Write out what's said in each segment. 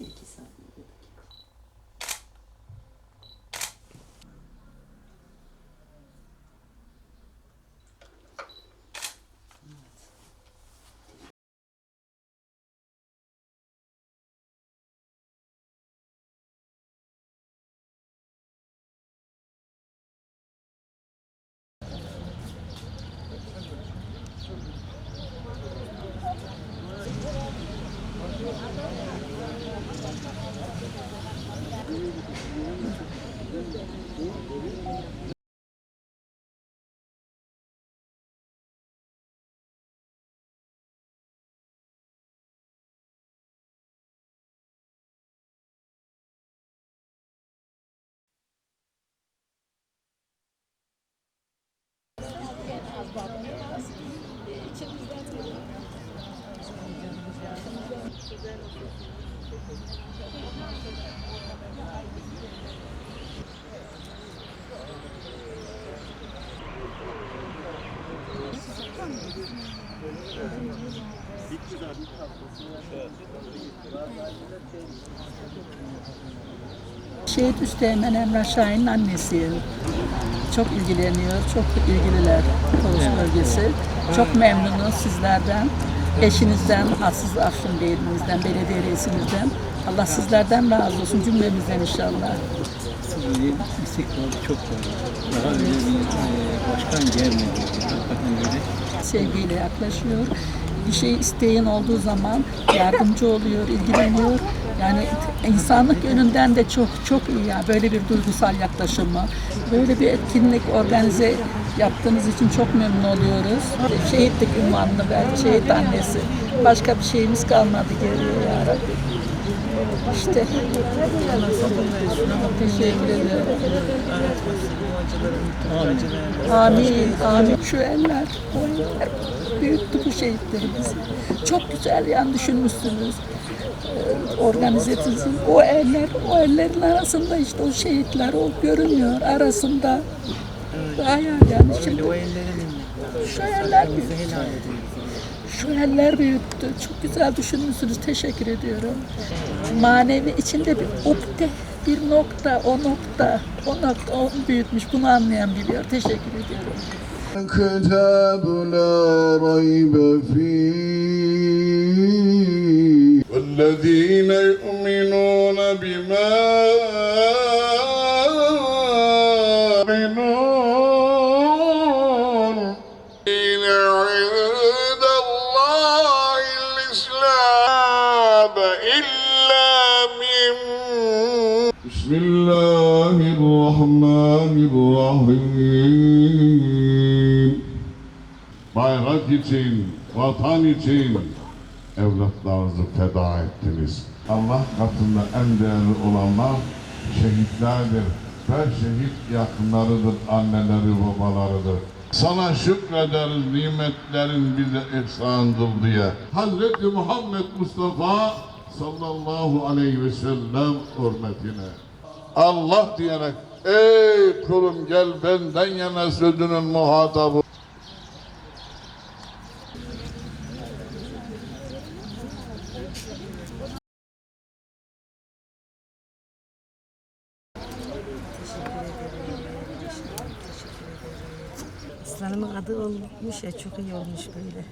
Bir iki bir dakika. Şehit Üsteğmen Emrah Şahin'in annesiyim. Çok ilgileniyor, çok ilgililer Koğuş bölgesi. Çok memnunuz sizlerden, eşinizden, Aziz Afşin Bey'imizden, belediye reisimizden. Allah sizlerden razı olsun cümlemizden inşallah. Tabii istikrarı çok var. Daha öyle bir e, başkan gelmedi. Sevgiyle yaklaşıyor. Bir şey isteğin olduğu zaman yardımcı oluyor, ilgileniyor. Yani insanlık yönünden de çok çok iyi ya böyle bir duygusal yaklaşımı. Böyle bir etkinlik organize yaptığınız için çok memnun oluyoruz. Şehitlik ünvanını verdi, şehit annesi. Başka bir şeyimiz kalmadı geriye ya. İşte teşekkür ederim. Amin, amin. Şu eller, o eller büyüttü bu şehitlerimizi. Çok güzel yani düşünmüşsünüz. Ee. O eller, o ellerin arasında işte o şehitler, o görünüyor arasında. Hayal yani şimdi. Şu eller büyüttü. Şu eller büyüttü. Çok güzel düşünmüşsünüz. Teşekkür ediyorum. Manevi içinde bir ukde, bir nokta, o nokta, o nokta, onu büyütmüş. Bunu anlayan biliyor. Teşekkür ediyorum. كتاب لا ريب فيه والذين يؤمنون بما için, bayrak için, vatan için evlatlarınızı feda ettiniz. Allah katında en değerli olanlar şehitlerdir ve şehit yakınlarıdır, anneleri, babalarıdır. Sana şükrederiz nimetlerin bize ihsandır diye. Hazreti Muhammed Mustafa sallallahu aleyhi ve sellem hürmetine. Allah diyerek ey kulum gel benden yana sözünün muhatabı. Aslanımın adı olmuş ya çok iyi olmuş böyle.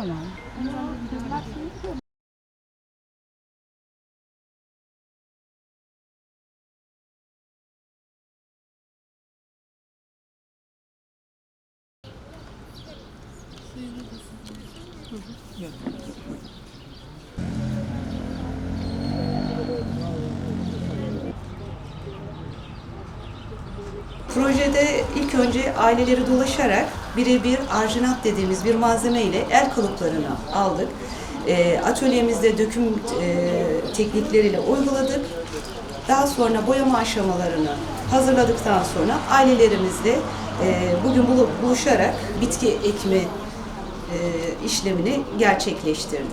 Tamam. Projede ilk önce aileleri dolaşarak birebir arginat dediğimiz bir malzeme ile el kalıplarını aldık. e, atölyemizde döküm e, teknikleriyle uyguladık. Daha sonra boyama aşamalarını hazırladıktan sonra ailelerimizle e, bugün bulu- buluşarak bitki ekimi e, işlemini gerçekleştirdik.